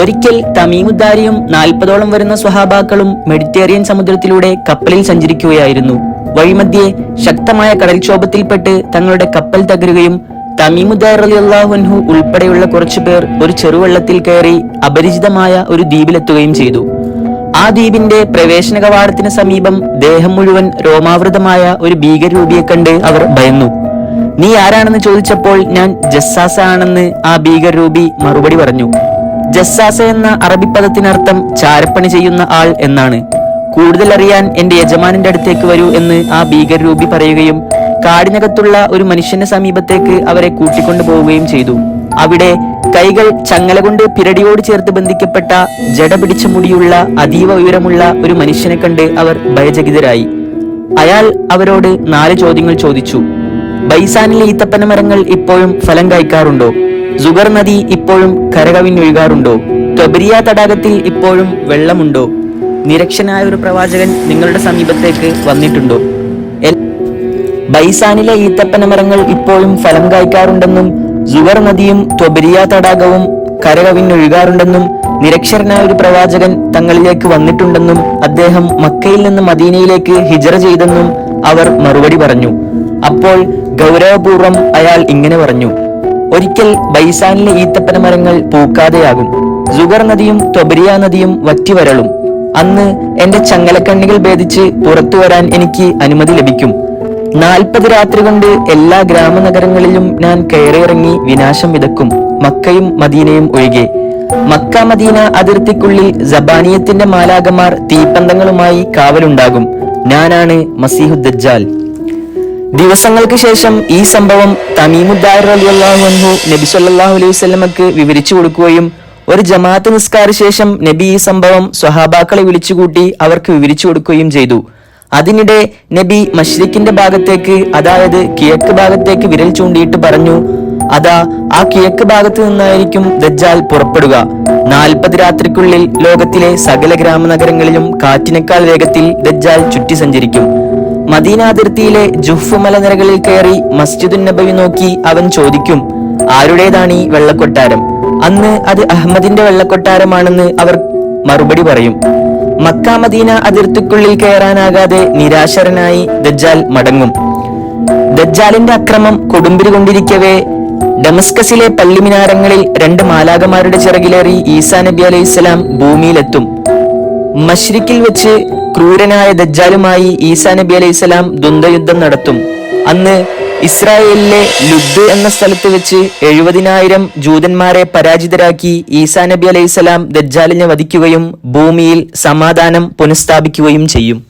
ഒരിക്കൽ തമീമുദ്ദാരിയും നാൽപ്പതോളം വരുന്ന സ്വഹാബാക്കളും മെഡിറ്റേറിയൻ സമുദ്രത്തിലൂടെ കപ്പലിൽ സഞ്ചരിക്കുകയായിരുന്നു. വഴിമധ്യേ ശക്തമായ കടൽക്ഷോഭത്തിൽപ്പെട്ട് തങ്ങളുടെ കപ്പൽ തകരുകയും തമീമുദ്ദാർ അലി അള്ളാഹുൻഹു ഉൾപ്പെടെയുള്ള കുറച്ചുപേർ ഒരു ചെറുവെള്ളത്തിൽ കയറി അപരിചിതമായ ഒരു ദ്വീപിലെത്തുകയും ചെയ്തു. ആ ദ്വീപിന്റെ പ്രവേശന കവാടത്തിന് സമീപം ദേഹം മുഴുവൻ രോമാവൃതമായ ഒരു ഭീകരരൂപിയെ കണ്ട് അവർ ഭയന്നു. നീ ആരാണെന്ന് ചോദിച്ചപ്പോൾ ഞാൻ ജസ്സാസ ആണെന്ന് ആ ഭീകരരൂപി മറുപടി പറഞ്ഞു. ജസ്സാസ എന്ന അറബി പദത്തിനർത്ഥം ചാരപ്പണി ചെയ്യുന്ന ആൾ എന്നാണ്. കൂടുതൽ അറിയാൻ എന്റെ യജമാനന്റെ അടുത്തേക്ക് വരൂ എന്ന് ആ ഭീകരരൂപി പറയുകയും കാടിനകത്തുള്ള ഒരു മനുഷ്യന്റെ സമീപത്തേക്ക് അവരെ കൂട്ടിക്കൊണ്ടു പോവുകയും ചെയ്തു. അവിടെ കൈകൾ ചങ്ങല കൊണ്ട് പിരടിയോട് ചേർത്ത് ബന്ധിക്കപ്പെട്ട ജട പിടിച്ച മുടിയുള്ള അതീവ ഉയരമുള്ള ഒരു മനുഷ്യനെ കണ്ട് അവർ ഭയചകിതരായി. അയാൾ അവരോട് നാല് ചോദ്യങ്ങൾ ചോദിച്ചു. ബൈസാനിലെ ഈത്തപ്പന മരങ്ങൾ ഇപ്പോഴും ഫലം കായ്ക്കാറുണ്ടോ? സുഗർ നദി ഇപ്പോഴും കരകവിഞ്ഞൊഴുകാറുണ്ടോ? തൊബരിയ തടാകത്തിൽ ഇപ്പോഴും വെള്ളമുണ്ടോ? നിരക്ഷനായ ഒരു പ്രവാചകൻ നിങ്ങളുടെ സമീപത്തേക്ക് വന്നിട്ടുണ്ടോ? ബൈസാനിലെ ഈത്തപ്പന മരങ്ങൾ ഇപ്പോഴും ഫലം കായ്ക്കാറുണ്ടെന്നും സുഗർ നദിയും ത്വബരിയ തടാകവും കരകവിഞ്ഞൊഴുകാറുണ്ടെന്നും നിരക്ഷരനായ ഒരു പ്രവാചകൻ തങ്ങളിലേക്ക് വന്നിട്ടുണ്ടെന്നും അദ്ദേഹം മക്കയിൽ നിന്ന് മദീനയിലേക്ക് ഹിജറ ചെയ്തെന്നും അവർ മറുപടി പറഞ്ഞു. അപ്പോൾ ഗൗരവപൂർവം അയാൾ ഇങ്ങനെ പറഞ്ഞു. ഒരിക്കൽ ബൈസാനിലെ ഈത്തപ്പന മരങ്ങൾ പൂക്കാതെയാകും. സുഗർ നദിയും തൊബരിയ നദിയും വറ്റി വരളും അന്ന് എന്റെ ചങ്ങലക്കണ്ണികൾ ഭേദിച്ച് പുറത്തു വരാൻ എനിക്ക് അനുമതി ലഭിക്കും. നാൽപ്പത് രാത്രി കൊണ്ട് എല്ലാ ഗ്രാമനഗരങ്ങളിലും ഞാൻ കയറിയിറങ്ങി വിനാശം വിതക്കും. മക്കയും മദീനയും ഒഴികെ. മക്ക മദീന അതിർത്തിക്കുള്ളിൽ ജബാനിയത്തിന്റെ മാലാകമാർ തീപ്പന്തങ്ങളുമായി കാവലുണ്ടാകും. ഞാനാണ് മസീഹു ദജ്ജാൽ ദിവസങ്ങൾക്ക് ശേഷം ഈ സംഭവം തമീമുദ്ദാർ അലിയല്ലാഹു നബി സല്ലാഹു അലൈഹി വസല്ലമക്ക് വിവരിച്ചു കൊടുക്കുകയും ഒരു ജമാഅത്ത് നിസ്കാര ശേഷം നബി ഈ സംഭവം സ്വഹാബാക്കളെ വിളിച്ചുകൂട്ടി അവർക്ക് വിവരിച്ചു കൊടുക്കുകയും ചെയ്തു. അതിനിടെ നബി മഷ്രിഖിന്റെ ഭാഗത്തേക്ക് അതായത് കിഴക്ക് ഭാഗത്തേക്ക് വിരൽ ചൂണ്ടിയിട്ട് പറഞ്ഞു അതാ ആ കിഴക്ക് ഭാഗത്ത് നിന്നായിരിക്കും ദജ്ജാൽ പുറപ്പെടുക. നാൽപ്പത് രാത്രിക്കുള്ളിൽ ലോകത്തിലെ സകല ഗ്രാമനഗരങ്ങളിലും കാറ്റിനേക്കാൾ വേഗത്തിൽ ദജ്ജാൽ ചുറ്റി സഞ്ചരിക്കും. മദീന അതിർത്തിയിലെ ജുഫ് മലനിരകളിൽ കയറി മസ്ജിദുൻ നബവി നോക്കി അവൻ ചോദിക്കും ആരുടേതാണ് ഈ വെള്ളക്കൊട്ടാരം? അന്ന് അത് അഹമ്മദിന്റെ വെള്ളക്കൊട്ടാരമാണെന്ന് അവർ മറുപടി പറയും. മക്ക മദീന അതിർത്തിക്കുള്ളിൽ കയറാനാകാതെ നിരാശരനായി ദജ്ജാൽ മടങ്ങും. ദജ്ജാലിന്റെ അക്രമം കൊടുമ്പിരി കൊണ്ടിരിക്കവേ ഡമസ്കസിലെ പള്ളിമിനാരങ്ങളിൽ രണ്ട് മാലാകമാരുടെ ചിറകിലേറി ഈസാ നബി അലൈഹിസ്സലാം ഭൂമിയിലെത്തും. മഷ്രിക്കിൽ വെച്ച് ക്രൂരനായ ദജ്ജാലുമായി ഈസാ നബി അലൈഹി സ്വലാം ദ്വന്ദ്വയുദ്ധം നടത്തും. അന്ന് ഇസ്രായേലിലെ ലുദ് എന്ന സ്ഥലത്ത് വെച്ച് എഴുപതിനായിരം ജൂതന്മാരെ പരാജിതരാക്കി ഈസാ നബി അലൈഹിസ്സലാം ദജ്ജാലിനെ വധിക്കുകയും ഭൂമിയിൽ സമാധാനം പുനഃസ്ഥാപിക്കുകയും ചെയ്യും.